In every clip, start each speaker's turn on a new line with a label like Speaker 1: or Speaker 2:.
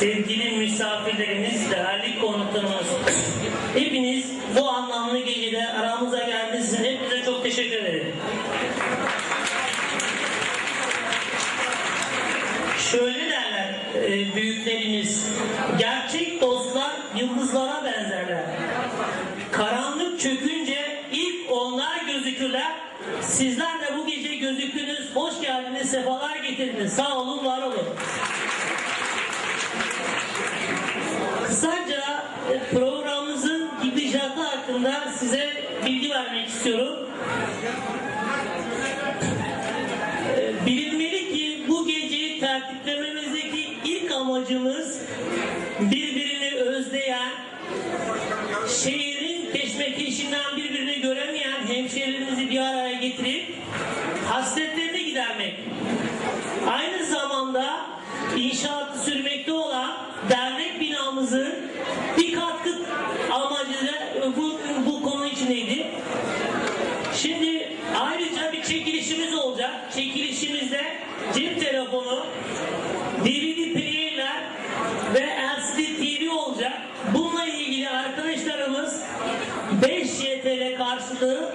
Speaker 1: sevgili misafirlerimiz, değerli konuklarımız, hepiniz bu anlamlı gecede aramıza geldiniz. Hepinize çok teşekkür ederim. Şöyle derler e, büyüklerimiz, gerçek dostlar yıldızlara benzerler. Karanlık çökünce ilk onlar gözükürler. Sizler de bu gece gözüktünüz. Hoş geldiniz, sefalar getirdiniz. Sağ olun, var olun. Programımızın gidişatı hakkında size bilgi vermek istiyorum. E, Bilinmeli ki bu geceyi tertiplememizdeki ilk amacımız birbirini özleyen, şehrin keşmekeşinden birbirini göremeyen hemşehrilerimizi bir araya getirip hasretlerini gidermek. Aynı zamanda inşaatı sürmekte olan dernek binamızın bir katkı amacı da bu, bu konu içindeydi. Şimdi ayrıca bir çekilişimiz olacak. Çekilişimizde cep telefonu, DVD player'ler ve LCD TV olacak. Bununla ilgili arkadaşlarımız 5 YTL karşılığı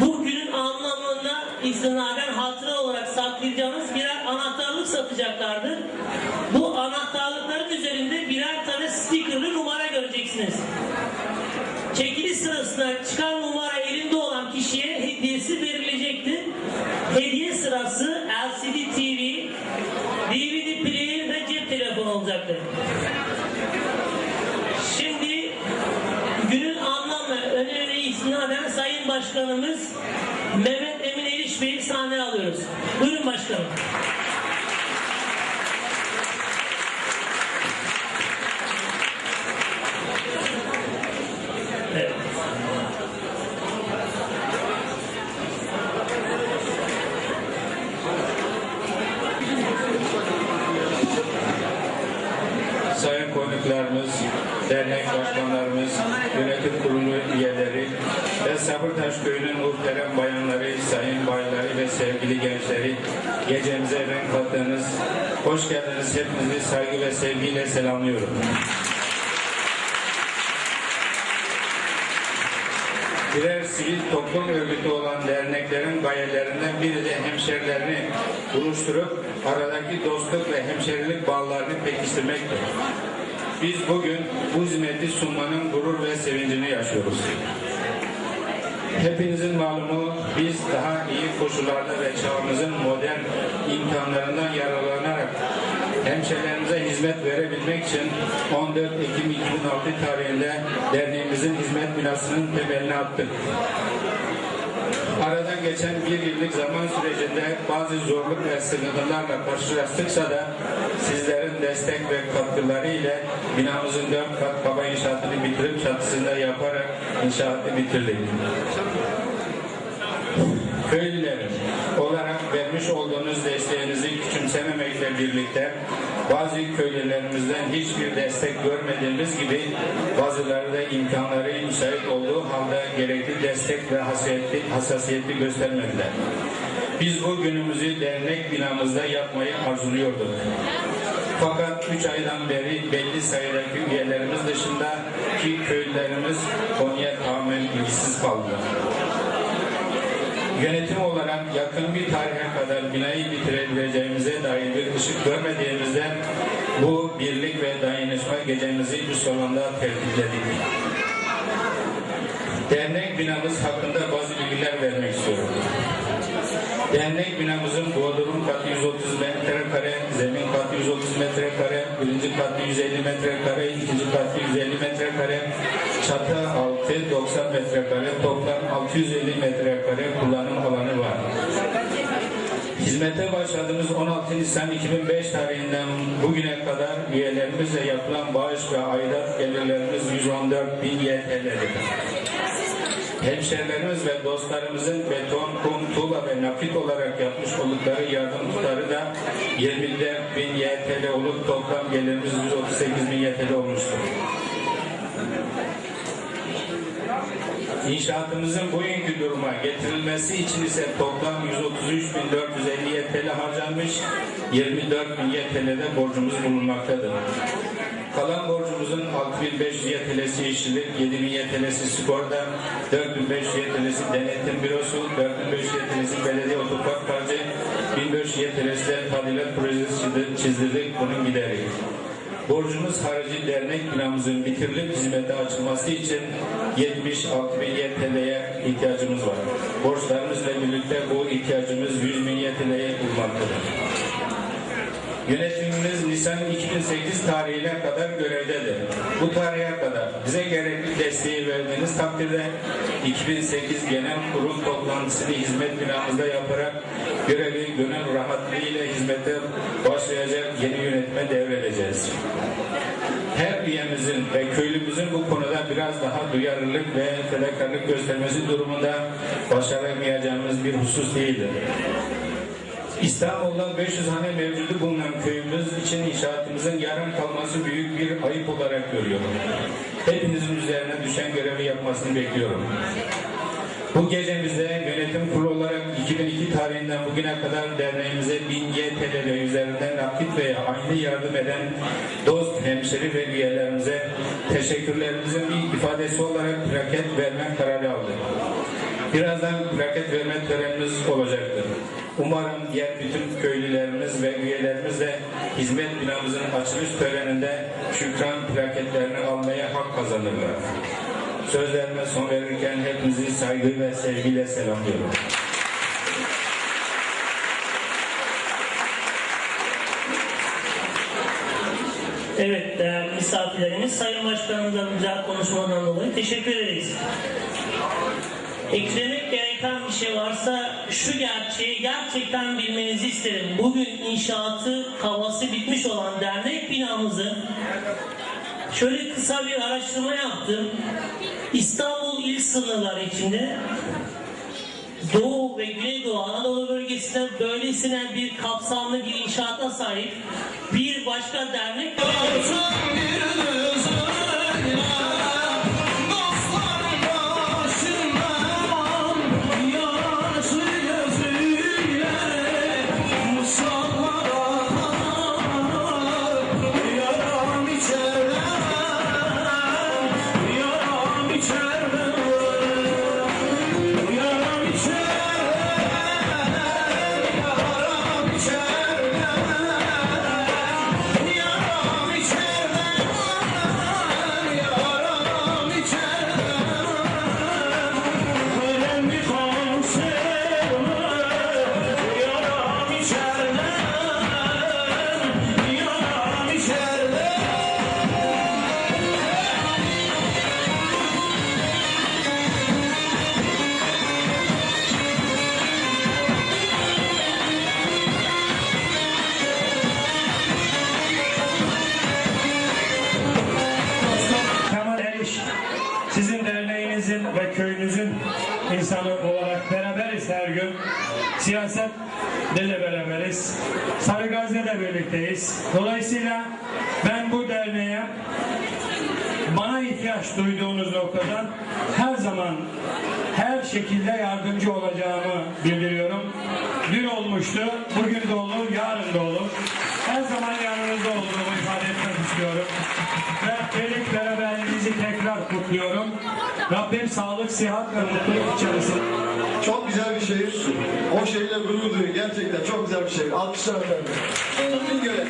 Speaker 1: bugünün anlamında istinaden hatıra olarak saklayacağımız birer anahtarlık satacaklardır. Bu anahtarlıkların üzerinde birer tane stickerlı numara göreceksiniz. Çekiliş sırasında çıkan sırası LCD TV, DVD player ve cep telefonu olacaktır. Şimdi günün anlam ve önemine istinaden Sayın Başkanımız Mehmet Emin Eriş Bey'i sahneye alıyoruz. Buyurun başkanım.
Speaker 2: Konuklarımız, dernek başkanlarımız, yönetim kurulu üyeleri ve Sabırtaş Köyü'nün muhterem bayanları, sayın bayları ve sevgili gençleri gecemize renk kattınız. Hoş geldiniz. Hepinizi saygı ve sevgiyle selamlıyorum. birer sivil toplum örgütü olan derneklerin gayelerinden biri de hemşerilerini buluşturup aradaki dostluk ve hemşerilik bağlarını pekiştirmektir. Biz bugün bu hizmeti sunmanın gurur ve sevincini yaşıyoruz. Hepinizin malumu biz daha iyi koşullarda ve çağımızın modern imkanlarından yararlanarak hemşehrilerimize hizmet verebilmek için 14 Ekim 2006 tarihinde derneğimizin hizmet binasının temelini attık. Geçen bir yıllık zaman sürecinde bazı zorluk ve sıkıntılarla karşılaştıksa da sizlerin destek ve katkıları ile binamızın dört kat kaba inşaatını bitirip çatısında yaparak inşaatı bitirdik. Köylülerim olarak vermiş olduğunuz desteğinizi küçümsememekle birlikte bazı köylülerimizden hiçbir destek görmediğimiz gibi bazıları da imkanları müsait olduğu halde gerekli destek ve hassasiyeti, hassasiyeti göstermediler. Biz bu günümüzü dernek binamızda yapmayı arzuluyorduk. Fakat 3 aydan beri belli sayıdaki üyelerimiz dışında ki köylülerimiz konuya tamamen ilgisiz kaldılar. Yönetim olarak yakın bir tarihe kadar binayı bitirebileceğimize dair bir ışık görmediğimizden bu birlik ve dayanışma gecemizi bu salonda tertipledik. Dernek binamız hakkında bazı bilgiler vermek istiyorum. Dernek binamızın bodrum katı 130 metrekare, zemin 130 metrekare, birinci katı 150 metrekare, ikinci katı 150 metrekare, çatı altı 90 metrekare, toplam 650 metrekare kullanım alanı var. Hizmete başladığımız 16 Nisan 2005 tarihinden bugüne kadar üyelerimizle yapılan bağış ve aidat gelirlerimiz 114 bin YTL'dir. Hemşerilerimiz ve dostlarımızın beton, kum, tuğla ve nakit olarak yapmış oldukları yardım tutarı da 24 bin YTL olup toplam gelirimiz 138 bin YTL olmuştur. İnşaatımızın bugünkü duruma getirilmesi için ise toplam 133.450 YTL harcanmış, 24.000 YTL'de borcumuz bulunmaktadır. Kalan borcumuzun 6.500 YTL'si işçilik, 7.000 YTL'si sigorta, 4.500 YTL'si denetim bürosu, 4.500 YTL'si belediye otopark harcı, 1.500 YTL'si tadilat projesi çizdi- çizdirdik, bunun gideri. Borcumuz harici dernek binamızın bitirilip hizmete açılması için 76 bin YTL'ye ihtiyacımız var. Borçlarımızla birlikte bu ihtiyacımız 100 bin YTL'ye bulmaktadır. Yönetimimiz Nisan 2008 tarihine kadar görevdedir. Bu tarihe kadar bize gerekli desteği verdiğiniz takdirde 2008 genel kurul toplantısını hizmet binamızda yaparak görevi gönül rahatlığıyla hizmete başlayacak yeni yönetime devredeceğiz. Her üyemizin ve köylümüzün bu konuda biraz daha duyarlılık ve fedakarlık göstermesi durumunda başaramayacağımız bir husus değildir. İstanbul'da 500 hane mevcudu bulunan köyümüz için inşaatımızın yarım kalması büyük bir ayıp olarak görüyorum. Hepinizin üzerine düşen görevi yapmasını bekliyorum. Bu gecemizde yönetim kurulu olarak 2002 tarihinden bugüne kadar derneğimize 1000 YTL üzerinden nakit veya aynı yardım eden dost, hemşeri ve üyelerimize teşekkürlerimizin bir ifadesi olarak plaket verme kararı aldık. Birazdan plaket verme törenimiz olacaktır. Umarım diğer bütün köylülerimiz ve üyelerimiz de hizmet binamızın açılış töreninde şükran plaketlerini almaya hak kazanırlar. Sözlerime son verirken hepinizi saygı ve sevgiyle selamlıyorum.
Speaker 1: Evet değerli misafirlerimiz, Sayın Başkanımızın güzel konuşmadan dolayı teşekkür ederiz. Eklemek gereken bir şey varsa şu gerçeği gerçekten bilmenizi isterim. Bugün inşaatı havası bitmiş olan dernek binamızı şöyle kısa bir araştırma yaptım. İstanbul il sınırları içinde Doğu ve Güneydoğu Anadolu bölgesinde böylesine bir kapsamlı bir inşaata sahip bir başka dernek
Speaker 3: Siyaset de de beraberiz. Sarıgazi'de birlikteyiz. Dolayısıyla ben bu derneğe bana ihtiyaç duyduğunuz noktadan her zaman her şekilde yardımcı olacağımı bildiriyorum. Dün olmuştu, bugün de olur, yarın da olur. Her zaman yanınızda olduğumu ifade etmek istiyorum. Ve birlik beraberliğinizi tekrar kutluyorum. Rabbim sağlık, sıhhat ve mutluluk içerisinde.
Speaker 4: Çok güzel bir şehir. O şehirle gurur duyuyor. Gerçekten çok güzel bir şehir. Alkışlar efendim. Bingöle.